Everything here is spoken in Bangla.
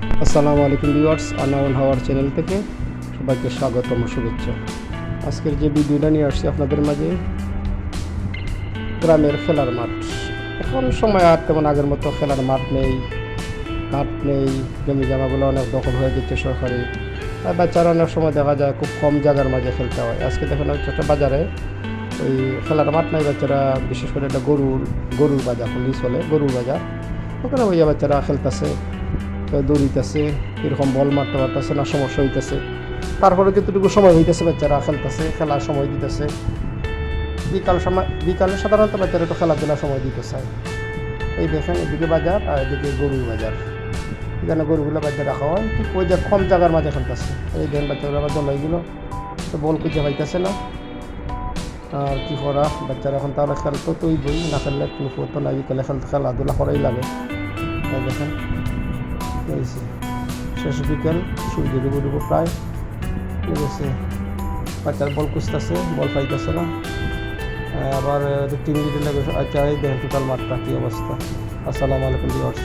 আসসালামু আলাইকুম ভিউয়ার্স, আনাউল হাওয়ার চ্যানেল থেকে সবাইকে স্বাগতম, শুভেচ্ছা। আজকের যে ভিডিওটা নিয়ে আসছি আপনাদের মাঝে, গ্রামের খেলার মাঠ। এখন সময় আর তেমন আগের মতো খেলার মাঠ নেই মাঠ নেই জমি জামাগুলো অনেক দখল হয়ে যাচ্ছে সরকারি। আর বাচ্চারা অনেক সময় দেখা যায় খুব কম জায়গার মাঝে খেলতে হয়। আজকে দেখেন হচ্ছে একটা বাজারে ওই খেলার মাঠ নাই, বাচ্চারা বিশেষ করে একটা গরুর গরুর বাজার হলি চলে গরুর বাজার। ওখানে ওই বাচ্চারা খেলতেছে। দৌড়িতেছে এরকম বল মারতে পারতেছে না সমস্যা হইতেছে। তারপরে যতটুকু সময় হইতেছে বাচ্চারা খেলতেছে, খেলার সময় দিতেছে। বিকাল সময়, বিকালে সাধারণত বাচ্চারা একটু খেলাধুলার সময় দিতে চায়। এই দেখেন, এদিকে বাজার আর এদিকে গরুর বাজার। এখানে গরুগুলো বাজার রাখা হয় ঠিক ওই যে কম জায়গার মাঝে খেলতেছে। এই দেখেন বাচ্চাগুলো আবার দলাইগুলো তো বল খুঁজে পাইতেছে না। আর কি করা, বাচ্চারা এখন তাহলে খেলতো তুই বই না খেললে কোনো করতো না খেলতে খেলাধুলা করাই লাগে। দেখেন। হয়েছে? শেষ বিকেল সূর্য ডুবো ডুবো প্রায়। ঠিক আছে। বাচ্চার বল খুঁজতেছে, বল পাইতেছে না। আবার টিম দিতে লাগে আচ্ছা এই দেখেন টোটাল মাঠটা কী অবস্থা। আসসালামু আলাইকুম ভিউয়ার্স